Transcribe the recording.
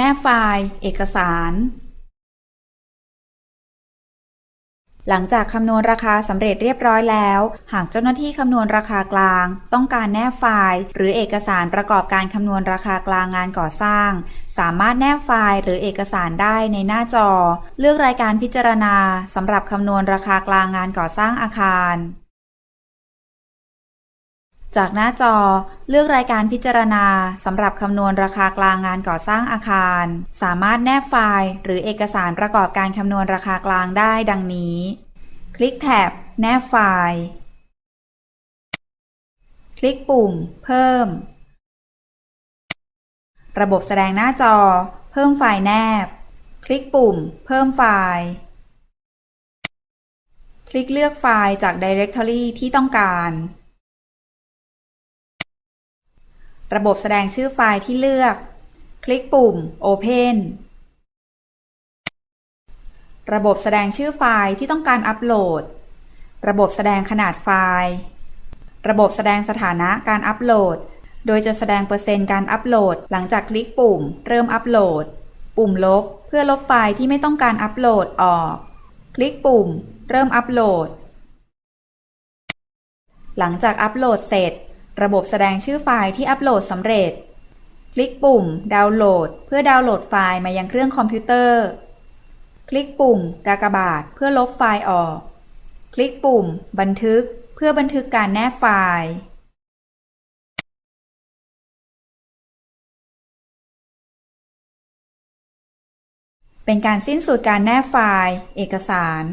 แนบไฟล์ เอกสาร หลังจากคำนวณราคาสำเร็จเรียบร้อยแล้ว หากเจ้าหน้าที่คำนวณราคากลาง ต้องการแนบไฟล์ หรือเอกสารประกอบการคำนวณราคากลางงานก่อสร้าง สามารถแนบไฟล์หรือเอกสารได้ในหน้าจอ เลือกรายการพิจารณาสำหรับคำนวณราคากลางงานก่อสร้างอาคาร จากหน้าจอเลือกรายการพิจารณาสำหรับคำนวณราคากลางงานก่อสร้างอาคาร สามารถแนบไฟล์ หรือเอกสารประกอบการคำนวณราคากลางได้ดังนี้ คลิกแท็บแนบไฟล์ คลิกปุ่ม เพิ่ม ระบบแสดงหน้าจอ เพิ่มไฟล์แนบ คลิกปุ่ม เพิ่มไฟล์ คลิกเลือกไฟล์จาก Directory ที่ต้องการ ระบบแสดงชื่อไฟล์ที่เลือก คลิกปุ่ม Open ระบบแสดงชื่อไฟล์ที่ต้องการอัปโหลด ระบบแสดงขนาดไฟล์ ระบบแสดงสถานะการอัปโหลด โดยจะแสดงเปอร์เซ็นต์การอัปโหลด หลังจากคลิกปุ่ม เริ่มอัปโหลด ปุ่มลบ เพื่อลบไฟล์ที่ไม่ต้องการอัปโหลดออก คลิกปุ่ม เริ่มอัปโหลด หลังจากอัปโหลดเสร็จ ระบบแสดงชื่อไฟล์ที่อัปโหลดสำเร็จ คลิกปุ่ม ดาวน์โหลด เพื่อดาวน์โหลดไฟล์มายังเครื่องคอมพิวเตอร์ คลิกปุ่ม กากบาท เพื่อลบไฟล์ออก คลิกปุ่ม บันทึก เพื่อบันทึกการแนบไฟล์เป็นการสิ้นสุดการแนบไฟล์ เอกสาร